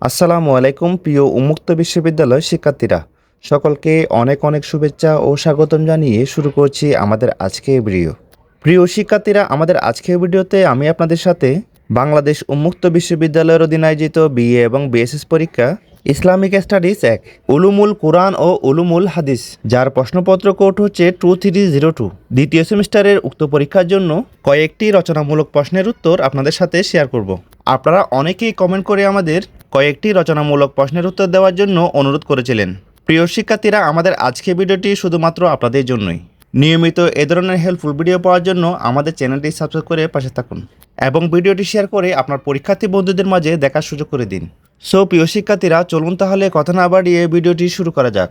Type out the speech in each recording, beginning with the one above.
আসসালামু আলাইকুম, প্রিয় উন্মুক্ত বিশ্ববিদ্যালয় শিক্ষার্থীরা। সকলকে অনেক অনেক শুভেচ্ছা ও স্বাগতম জানিয়ে শুরু করছি আমাদের আজকের ভিডিও। প্রিয় শিক্ষার্থীরা, আমাদের আজকের ভিডিওতে আমি আপনাদের সাথে বাংলাদেশ উন্মুক্ত বিশ্ববিদ্যালয়ের অধীনে আয়োজিত বিএ এবং বিএসএস পরীক্ষা ইসলামিক স্টাডিজ এক, উলুমুল কোরআন ও উলুমুল হাদিস, যার প্রশ্নপত্র কোড হচ্ছে টু থ্রি জিরো টু দ্বিতীয় সেমিস্টারের উক্ত পরীক্ষার জন্য কয়েকটি রচনামূলক প্রশ্নের উত্তর আপনাদের সাথে শেয়ার করব। আপনারা অনেকেই কমেন্ট করে আমাদের কয়েকটি রচনামূলক প্রশ্নের উত্তর দেওয়ার জন্য অনুরোধ করেছিলেন। প্রিয় শিক্ষার্থীরা, আমাদের আজকের ভিডিওটি শুধুমাত্র আপনাদের জন্যই। নিয়মিত এ ধরনের হেল্পফুল ভিডিও পাওয়ার জন্য আমাদের চ্যানেলটি সাবস্ক্রাইব করে পাশে থাকুন এবং ভিডিওটি শেয়ার করে আপনার পরীক্ষার্থী বন্ধুদের মাঝে দেখার সুযোগ করে দিন। সো প্রিয় শিক্ষার্থীরা, চলুন তাহলে কথা না বাড়িয়ে ভিডিওটি শুরু করা যাক।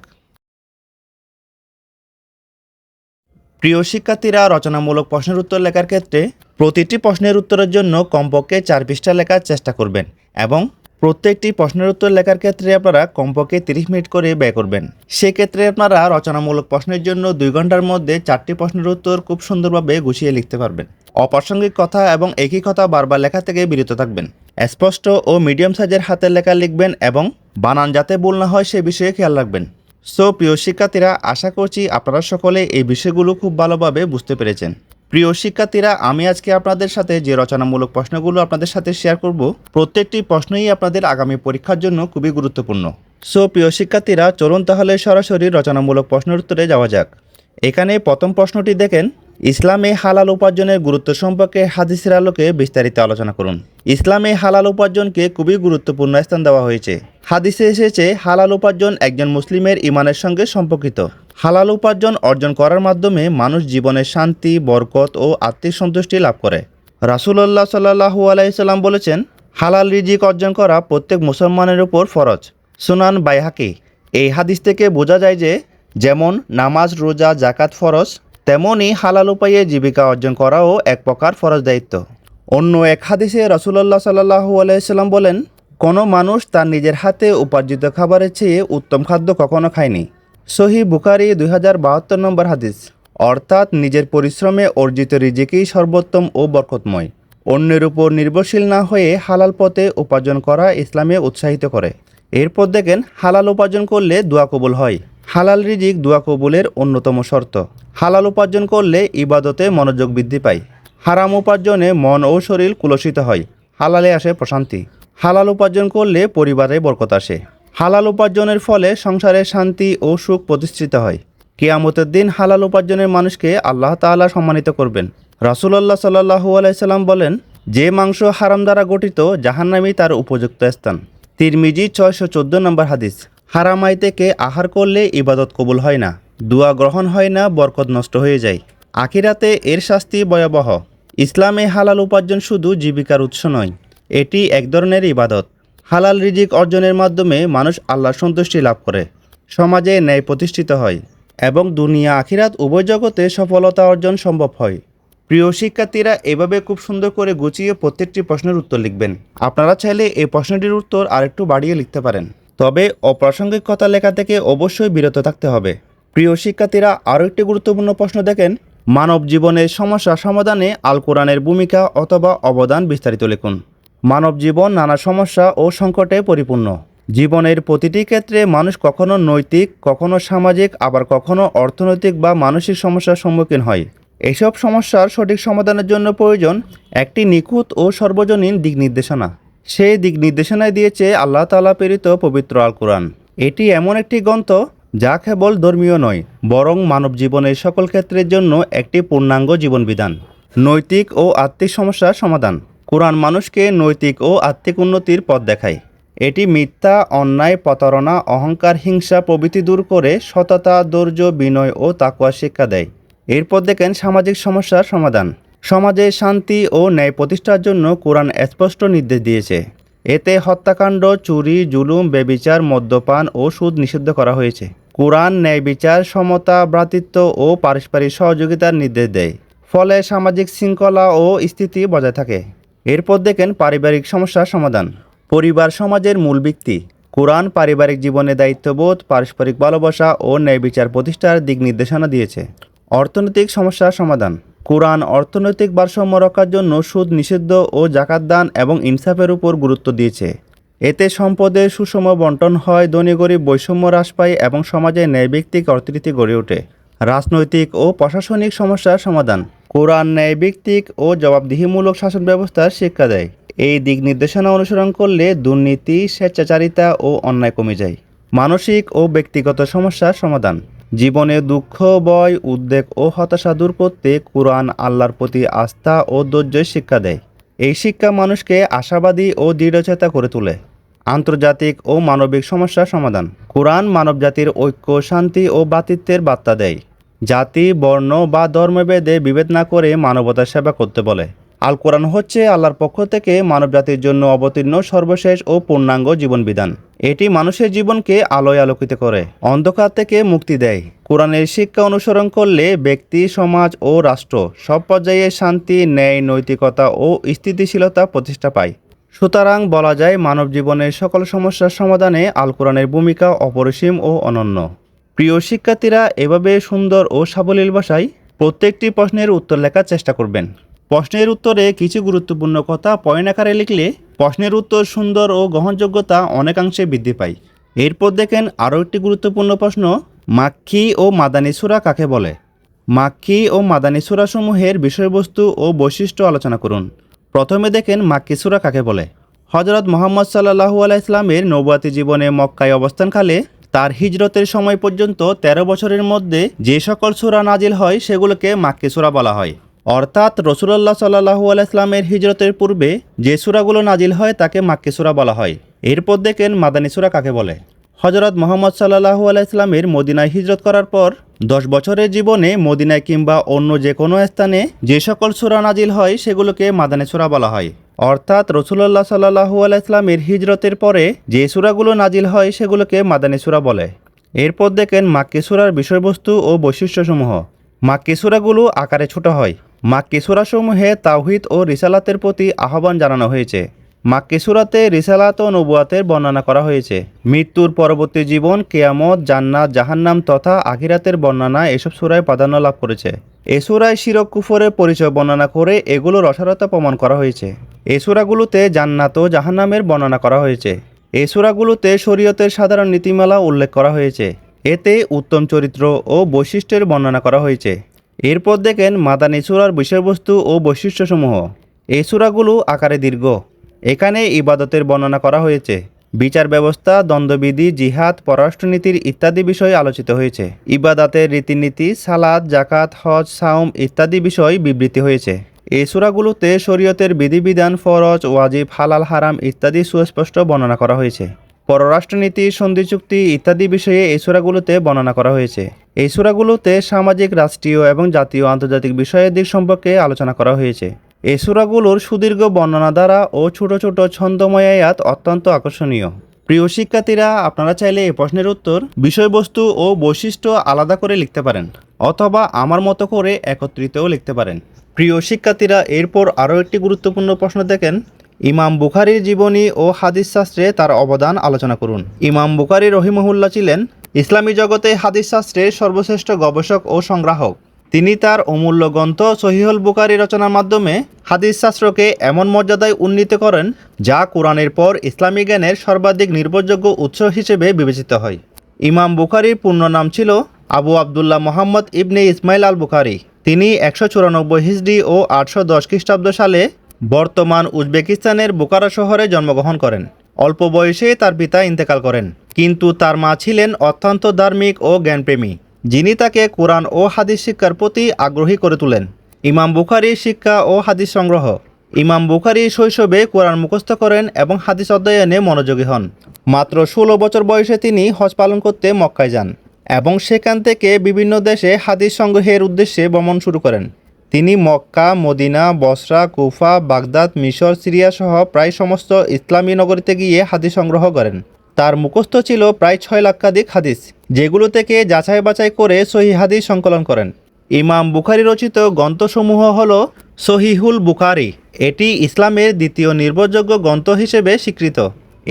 প্রিয় শিক্ষার্থীরা, রচনামূলক প্রশ্নের উত্তর লেখার ক্ষেত্রে প্রতিটি প্রশ্নের উত্তরের জন্য কমপক্ষে চার পৃষ্ঠা লেখার চেষ্টা করবেন এবং প্রত্যেকটি প্রশ্নের উত্তর লেখার ক্ষেত্রে আপনারা কমপক্ষে তিরিশ মিনিট করে ব্যয় করবেন। সেক্ষেত্রে আপনারা রচনামূলক প্রশ্নের জন্য দুই ঘণ্টার মধ্যে চারটি প্রশ্নের উত্তর খুব সুন্দরভাবে গুছিয়ে লিখতে পারবেন। অপ্রাসঙ্গিক কথা এবং একই কথা বারবার লেখা থেকে বিরত থাকবেন। স্পষ্ট ও মিডিয়াম সাইজের হাতের লেখা লিখবেন এবং বানান যাতে ভুল না হয় সে বিষয়ে খেয়াল রাখবেন। সো, প্রিয় শিক্ষার্থীরা, আশা করছি আপনারা সকলে এই বিষয়গুলো খুব ভালোভাবে বুঝতে পেরেছেন। প্রিয় শিক্ষার্থীরা, আমি আজকে আপনাদের সাথে যে রচনামূলক প্রশ্নগুলো আপনাদের সাথে শেয়ার করব, প্রত্যেকটি প্রশ্নই আপনাদের আগামী পরীক্ষার জন্য খুবই গুরুত্বপূর্ণ। সো প্রিয় শিক্ষার্থীরা, চলুন তাহলে সরাসরি রচনামূলক প্রশ্নের উত্তরে যাওয়া যাক। এখানে প্রথম প্রশ্নটি দেখেন, ইসলামে হালাল উপার্জনের গুরুত্ব সম্পর্কে হাদিসের আলোকে বিস্তারিত আলোচনা করুন। ইসলামে হালাল উপার্জনকে খুবই গুরুত্বপূর্ণ স্থান দেওয়া হয়েছে। হাদিসে এসেছে, হালাল উপার্জন একজন মুসলিমের ইমানের সঙ্গে সম্পর্কিত। হালাল উপার্জন অর্জন করার মাধ্যমে মানুষ জীবনে শান্তি, বরকত ও আত্মিক সন্তুষ্টি লাভ করে। রাসুলল্লাহ সাল্লাহু আলাইসাল্লাম বলেছেন, হালাল রিজিক অর্জন করা প্রত্যেক মুসলমানের উপর ফরজ। সুনান বাইহাকি। এই হাদিস থেকে বোঝা যায় যে, যেমন নামাজ, রোজা জাকাত ফরজ তেমনই হালাল উপায়ে জীবিকা অর্জন করাও এক প্রকার ফরজ দায়িত্ব। অন্য এক হাদিসে রসুল্লাহ সাল্লাহু আলাইসাল্লাম বলেন, কোনো মানুষ তার নিজের হাতে উপার্জিত খাবারের চেয়ে উত্তম খাদ্য কখনো খায়নি। সহি বুখারি দুই হাজার বাহাত্তর নম্বর হাদিস। অর্থাৎ নিজের পরিশ্রমে অর্জিত রিজিকেই সর্বোত্তম ও বরকতময়। অন্যের উপর নির্ভরশীল না হয়ে হালাল পথে উপার্জন করা ইসলামে উৎসাহিত করে। এরপর দেখেন, হালাল উপার্জন করলে দোয়া কবুল হয়। হালাল রিজিক দোয়া কবুলের অন্যতম শর্ত। হালাল উপার্জন করলে ইবাদতে মনোযোগ বৃদ্ধি পায়। হারাম উপার্জনে মন ও শরীর কুলসিত হয়। হালালে আসে প্রশান্তি। হালাল উপার্জন করলে পরিবারে বরকত আসে। হালাল উপার্জনের ফলে সংসারে শান্তি ও সুখ প্রতিষ্ঠিত হয়। কেয়ামতের দিন হালাল উপার্জনের মানুষকে আল্লাহ তাআলা সম্মানিত করবেন। রাসুলাল্লাহ সাল্লাহু আলাইসাল্লাম বলেন, যে মাংস হারাম দ্বারা গঠিত জাহান্নামই তার উপযুক্ত স্থান। তিরমিজি ছয়শো চোদ্দ নম্বর হাদিস হারামাই থেকে আহার করলে ইবাদত কবুল হয় না, দোয়া গ্রহণ হয় না, বরকত নষ্ট হয়ে যায়। আখিরাতে এর শাস্তি ভয়াবহ। ইসলামে হালাল উপার্জন শুধু জীবিকার উৎস নয়, এটি এক ধরনের ইবাদত। হালাল রিজিক অর্জনের মাধ্যমে মানুষ আল্লাহর সন্তুষ্টি লাভ করে, সমাজে ন্যায় প্রতিষ্ঠিত হয় এবং দুনিয়া আখিরাত উভয় জগতে সফলতা অর্জন সম্ভব হয়। প্রিয় শিক্ষার্থীরা, এভাবে খুব সুন্দর করে গুছিয়ে প্রত্যেকটি প্রশ্নের উত্তর লিখবেন। আপনারা চাইলে এই প্রশ্নটির উত্তর আরেকটু বাড়িয়ে লিখতে পারেন। তবে অপ্রাসঙ্গিক কথা লেখা থেকে অবশ্যই বিরত থাকতে হবে। প্রিয় শিক্ষার্থীরা, আরও একটি গুরুত্বপূর্ণ প্রশ্ন দেখেন। মানব জীবনের সমস্যা সমাধানে আল কোরআনের ভূমিকা অথবা অবদান বিস্তারিত লিখুন। মানব জীবন নানা সমস্যা ও সংকটে পরিপূর্ণ। জীবনের প্রতিটি ক্ষেত্রে মানুষ কখনো নৈতিক, কখনো সামাজিক, আবার কখনো অর্থনৈতিক বা মানসিক সমস্যার সম্মুখীন হয়। এসব সমস্যার সঠিক সমাধানের জন্য প্রয়োজন একটি নিখুঁত ও সর্বজনীন দিক নির্দেশনা। সেই দিক নির্দেশনায় দিয়েছে আল্লাহ তালা প্রেরিত পবিত্র আল কোরআন এটি এমন একটি গ্রন্থ যা কেবল ধর্মীয় নয়, বরং মানব জীবনের সকল ক্ষেত্রের জন্য একটি পূর্ণাঙ্গ জীবনবিধান। নৈতিক ও আত্মিক সমস্যার সমাধান। কোরআন মানুষকে নৈতিক ও আত্মিক উন্নতির পথ দেখায়। এটি মিথ্যা, অন্যায়, প্রতারণা, অহংকার, হিংসা প্রভৃতি দূর করে সততা, ধৈর্য, বিনয় ও তাকুয়া শিক্ষা দেয়। এরপর দেখেন সামাজিক সমস্যার সমাধান। সমাজে শান্তি ও ন্যায় প্রতিষ্ঠার জন্য কোরআন স্পষ্ট নির্দেশ দিয়েছে। এতে হত্যাকাণ্ড, চুরি, জুলুম, বেবিচার, মদ্যপান ও সুদ নিষিদ্ধ করা হয়েছে। কোরআন ন্যায় বিচার, সমতা, ভ্রাতৃত্ব ও পারস্পরিক সহযোগিতার নির্দেশ দেয়। ফলে সামাজিক শৃঙ্খলা ও স্থিতি বজায় থাকে। এরপর দেখেন পারিবারিক সমস্যার সমাধান। পরিবার সমাজের মূল ভিত্তি। কোরআন পারিবারিক জীবনে দায়িত্ববোধ, পারস্পরিক ভালোবাসা ও ন্যায় বিচার প্রতিষ্ঠার দিক নির্দেশনা দিয়েছে। অর্থনৈতিক সমস্যার সমাধান। কোরআন অর্থনৈতিক ভারসাম্য রক্ষার জন্য সুদ নিষিদ্ধ ও জাকাত দান এবং ইনসাফের উপর গুরুত্ব দিয়েছে। এতে সম্পদের সুষম বন্টন হয়, ধনী গরিব বৈষম্য হ্রাস পায় এবং সমাজে ন্যায়ভিত্তিক অর্থনীতি গড়ে ওঠে। রাজনৈতিক ও প্রশাসনিক সমস্যার সমাধান। কোরআন ন্যায়ভিত্তিক ও জবাবদিহিমূলক শাসন ব্যবস্থার শিক্ষা দেয়। এই দিক নির্দেশনা অনুসরণ করলে দুর্নীতি, স্বেচ্ছাচারিতা ও অন্যায় কমে যায়। মানসিক ও ব্যক্তিগত সমস্যার সমাধান। জীবনে দুঃখ, ভয়, উদ্বেগ ও হতাশা দূর করতে কোরআন আল্লাহর প্রতি আস্থা ও ধৈর্যের শিক্ষা দেয়। এই শিক্ষা মানুষকে আশাবাদী ও দৃঢ়চেতা করে তোলে। আন্তর্জাতিক ও মানবিক সমস্যার সমাধান। কোরআন মানবজাতির ঐক্য, শান্তি ও ভ্রাতৃত্বের বার্তা দেয়। জাতি, বর্ণ বা ধর্মভেদে বিভেদ না করে মানবতার সেবা করতে বলে। আল কোরআন হচ্ছে আল্লাহর পক্ষ থেকে মানব জাতির জন্য অবতীর্ণ, সর্বশেষ ও পূর্ণাঙ্গ জীবনবিধান। এটি মানুষের জীবনকে আলোয় আলোকিত করে, অন্ধকার থেকে মুক্তি দেয়। কোরআনের শিক্ষা অনুসরণ করলে ব্যক্তি, সমাজ ও রাষ্ট্র সব পর্যায়ে শান্তি, ন্যায়, নৈতিকতা ও স্থিতিশীলতা প্রতিষ্ঠা পায়। সুতরাং বলা যায় মানব জীবনের সকল সমস্যার সমাধানে আল কোরআনের ভূমিকা অপরিসীম ও অনন্য। প্রিয় শিক্ষার্থীরা, এভাবে সুন্দর ও সাবলীল ভাষায় প্রত্যেকটি প্রশ্নের উত্তর লেখার চেষ্টা করবেন। প্রশ্নের উত্তরে কিছু গুরুত্বপূর্ণ কথা পয়েন্ট আকারে লিখলে প্রশ্নের উত্তর সুন্দর ও গ্রহণযোগ্যতা অনেকাংশে বৃদ্ধি পায়। এরপর দেখেন আরও একটি গুরুত্বপূর্ণ প্রশ্ন মাক্ষী ও মাদানী সুরা কাকে বলে? মাক্কি ও মাদানী সুরাসমূহের বিষয়বস্তু ও বৈশিষ্ট্য আলোচনা করুন। প্রথমে দেখেন মাক্কি সুরা কাকে বলে? হজরত মোহাম্মদ সাল্লাহু আলাইসলামের নৌবাতি জীবনে মক্কায় অবস্থানকালে তার হিজরতের সময় পর্যন্ত ১৩ বছরের মধ্যে যে সকল সুরা নাজিল হয়, সেগুলোকে মাক্কি সুরা বলা হয়। অর্থাৎ রসুল্লাহ সাল্লাহু আলাইসলামের হিজরতের পূর্বে যে সুরাগুলো নাজিল হয়, তাকে মাক্কি সুরা বলা হয়। এরপর দেখেন মাদানী সুরা কাকে বলে? হজরত মোহাম্মদ সাল্লাহু আলাইসলামের মদিনায় হিজরত করার পর দশ বছরের জীবনে মদিনায় কিংবা অন্য যে কোনো স্থানে যে সকল সুরা নাজিল হয়, সেগুলোকে মাদানী সুরা বলা হয়। অর্থাৎ রসুল্লাহ সাল্লাহু আলাইসলামের হিজরতের পরে যে সুরাগুলো নাজিল হয় সেগুলোকে মাদানী সুরা বলে। এরপর দেখেন মাক্কি সুরার বিষয়বস্তু ও বৈশিষ্ট্যসমূহ। মাক্কি আকারে ছোট হয়। মাক্কি তাওহিদ ও রিসালাতের প্রতি আহ্বান জানানো হয়েছে। মাক্কি রিসালাত ও নবুয়াতের বর্ণনা করা হয়েছে। মৃত্যুর পরবর্তী জীবন, কেয়ামত, জান্নাত, জাহান্নাম তথা আখিরাতের বর্ণনা এসব সুরায় প্রাধান্য লাভ করেছে। এ সুরায় শিরক কুফরের পরিচয় বর্ণনা করে এগুলোর অসারতা প্রমাণ করা হয়েছে। এসুরাগুলোতে জান্নাত ও জাহান্নামের বর্ণনা করা হয়েছে। এসুরাগুলোতে শরীয়তের সাধারণ নীতিমালা উল্লেখ করা হয়েছে। এতে উত্তম চরিত্র ও বৈশিষ্ট্যের বর্ণনা করা হয়েছে। এরপর দেখেন মাদানী সুরার বিষয়বস্তু ও বৈশিষ্ট্যসমূহ। এই সুরাগুলো আকারে দীর্ঘ। এখানে ইবাদতের বর্ণনা করা হয়েছে। বিচার ব্যবস্থা দ্বন্দ্ববিধি, জিহাদ, পররাষ্ট্রনীতির ইত্যাদি বিষয় আলোচিত হয়েছে। ইবাদাতের রীতিনীতি সালাদ জাকাত হজ সাউম ইত্যাদি বিষয় বিবৃতি হয়েছে। এই সুরাগুলোতে শরীয়তের বিধিবিধান, ফরজ, ওয়াজিব, হালাল, হারাম ইত্যাদি সুস্পষ্ট বর্ণনা করা হয়েছে। পররাষ্ট্রনীতি, সন্ধি চুক্তি ইত্যাদি বিষয়ে এই সুরাগুলোতে বর্ণনা করা হয়েছে। এই সুরাগুলোতে সামাজিক, রাষ্ট্রীয় এবং জাতীয় আন্তর্জাতিক বিষয়ের দিক সম্পর্কে আলোচনা করা হয়েছে। এই সুরাগুলোর সুদীর্ঘ বর্ণনা দ্বারা ও ছোট ছোট ছন্দময় আয়াত অত্যন্ত আকর্ষণীয়। প্রিয় শিক্ষার্থীরা, আপনারা চাইলে এই প্রশ্নের উত্তর, বিষয়বস্তু ও বৈশিষ্ট্য আলাদা করে লিখতে পারেন, অথবা আমার মতো করে একত্রিতও লিখতে পারেন। প্রিয় শিক্ষার্থীরা, এরপর আরও একটি গুরুত্বপূর্ণ প্রশ্ন দেখেন। ইমাম বুখারির জীবনী ও হাদিস শাস্ত্রে তার অবদান আলোচনা করুন। ইমাম বুখারি রহিমহুল্লা ছিলেন, ইসলামী জগতে হাদিস শাস্ত্রের সর্বশ্রেষ্ঠ গবেষক ও সংগ্রাহক। তিনি তার অমূল্য গ্রন্থ সহিহুল বুকারি রচনার মাধ্যমে হাদিস শাস্ত্রকে এমন মর্যাদায় উন্নীত করেন যা কোরআনের পর ইসলামী জ্ঞানের সর্বাধিক নির্ভরযোগ্য উৎস হিসেবে বিবেচিত হয়। ইমাম বুখারির পূর্ণ নাম ছিল আবু আবদুল্লাহ মোহাম্মদ ইবনে ইসমাইল আল বুখারি তিনি একশো চুরানব্বই হিজড়ি ও আটশো দশ খ্রিস্টাব্দ সালে বর্তমান উজবেকিস্তানের বোকারা শহরে জন্মগ্রহণ করেন। অল্প বয়সে তার পিতা ইন্তেকাল করেন। কিন্তু তার মা ছিলেন অত্যন্ত ধার্মিক ও জ্ঞানপ্রেমী। যিনি তাকে কোরআন ও হাদিস শিক্ষার প্রতি আগ্রহী করে তোলেন। ইমাম বুখারি শিক্ষা ও হাদিস সংগ্রহ। ইমাম বুখারি শৈশবে কোরআন মুখস্থ করেন এবং হাদিস অধ্যয়নে মনোযোগী হন। মাত্র ষোলো বছর বয়সে তিনি হজ পালন করতে মক্কায় যান এবং সেখান থেকে বিভিন্ন দেশে হাদিস সংগ্রহের উদ্দেশ্যে ভ্রমণ শুরু করেন। তিনি Mecca, Medina, Basra, Kufa, Baghdad, মিশর, সিরিয়া সহ প্রায় সমস্ত ইসলামী নগরীতে গিয়ে হাদিস সংগ্রহ করেন। তার মুখস্থ ছিল প্রায় ছয় লক্ষাধিক হাদিস, যেগুলো থেকে যাচাই বাছাই করে সহি হাদিস সংকলন করেন। ইমাম বুখারি রচিত গ্রন্থসমূহ হল সহিহুল বুখারি। এটি ইসলামের দ্বিতীয় নির্ভরযোগ্য গ্রন্থ হিসেবে স্বীকৃত।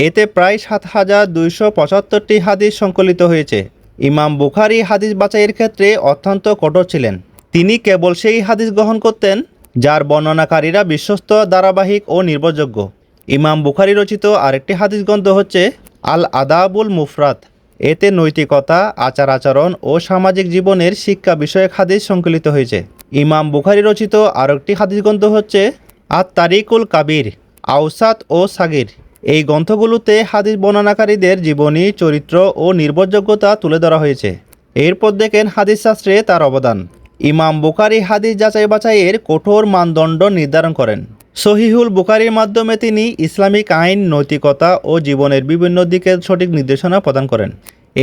এতে প্রায় সাত হাজার দুইশো পঁচাত্তরটি হাদিস সংকলিত হয়েছে। ইমাম বুখারি হাদিস বাছাইয়ের ক্ষেত্রে অত্যন্ত কঠোর ছিলেন। তিনি কেবল সেই হাদিস গ্রহণ করতেন, যার বর্ণনাকারীরা বিশ্বস্ত, ধারাবাহিক ও নির্ভরযোগ্য। ইমাম বুখারি রচিত আরেকটি হাদিস গ্রন্থ হচ্ছে আল আদাবুল মুফরাত এতে নৈতিকতা আচার আচরণ ও সামাজিক জীবনের শিক্ষা বিষয়ক হাদিস সংকলিত হয়েছে। ইমাম বুখারি রচিত আরেকটি হাদিস গ্রন্থ হচ্ছে আত তারিকুল কাবির আউসাত ও সাগির। এই গ্রন্থগুলোতে হাদিস বর্ণনাকারীদের জীবনী, চরিত্র ও নির্ভরযোগ্যতা তুলে ধরা হয়েছে। এরপর দেখেন হাদিস শাস্ত্রে তার অবদান। ইমাম বুখারি হাদিস যাচাই বাছাইয়ের কঠোর মানদণ্ড নির্ধারণ করেন। সহিহুল বুকারির মাধ্যমে তিনি ইসলামিক আইন, নৈতিকতা ও জীবনের বিভিন্ন দিকের সঠিক নির্দেশনা প্রদান করেন।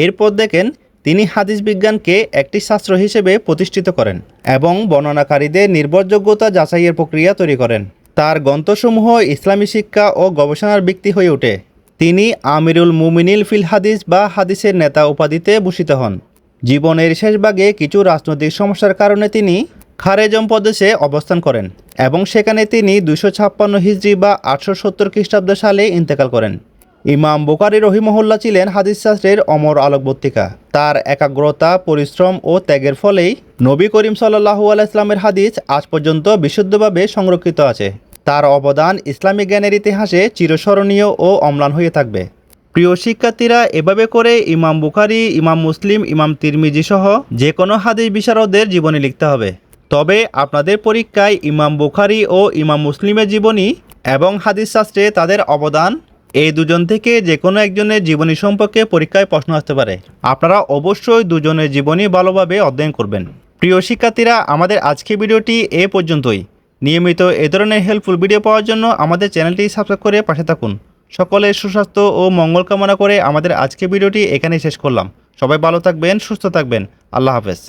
এরপর দেখেন, তিনি হাদিস বিজ্ঞানকে একটি শাস্ত্র হিসেবে প্রতিষ্ঠিত করেন এবং বর্ণনাকারীদের নির্ভরযোগ্যতা যাচাইয়ের প্রক্রিয়া তৈরি করেন। তার গ্রন্থসমূহ ইসলামী শিক্ষা ও গবেষণার ব্যক্তি হয়ে ওঠে। তিনি আমিরুল মুমিনিল ফিল হাদিস বা হাদিসের নেতা উপাধিতে ভূষিত হন। জীবনের শেষভাগে কিছু রাজনৈতিক সমস্যার কারণে তিনি খারেজম প্রদেশে অবস্থান করেন এবং সেখানে তিনি দুশো ছাপ্পান্ন হিজড়ি বা আটশো সত্তর খ্রিস্টাব্দ সালে ইন্তেকাল করেন। ইমাম বুকারি রহিমহল্লা ছিলেন হাদিস শাস্ত্রের অমর আলোকবর্তিকা। তার একাগ্রতা, পরিশ্রম ও ত্যাগের ফলেই নবী করিম সাল্লাহু আলাইসলামের হাদিস আজ পর্যন্ত বিশুদ্ধভাবে সংরক্ষিত আছে। তার অবদান ইসলামিক জ্ঞানের ইতিহাসে চিরস্মরণীয় ও অম্লান হয়ে থাকবে। প্রিয় শিক্ষার্থীরা, এভাবে করে ইমাম বুখারি, ইমাম মুসলিম, ইমাম তিরমিজি সহ যে কোনো হাদিস বিশারদের জীবনী লিখতে হবে। তবে আপনাদের পরীক্ষায় ইমাম বুখারি ও ইমাম মুসলিমের জীবনী এবং হাদিস শাস্ত্রে তাদের অবদান এই দুজন থেকে যে কোনো একজনের জীবনী সম্পর্কে পরীক্ষায় প্রশ্ন আসতে পারে। আপনারা অবশ্যই দুজনের জীবনী ভালোভাবে অধ্যয়ন করবেন। প্রিয় শিক্ষার্থীরা, আমাদের আজকের ভিডিওটি এ পর্যন্তই। নিয়মিত এ ধরনের হেল্পফুল ভিডিও পাওয়ার জন্য আমাদের চ্যানেলটি সাবস্ক্রাইব করে পাশে থাকুন। সকলের সুস্বাস্থ্য ও মঙ্গল কামনা করে আমাদের আজকের ভিডিওটি এখানেই শেষ করলাম। সবাই ভালো থাকবেন, সুস্থ থাকবেন। আল্লাহ হাফেজ।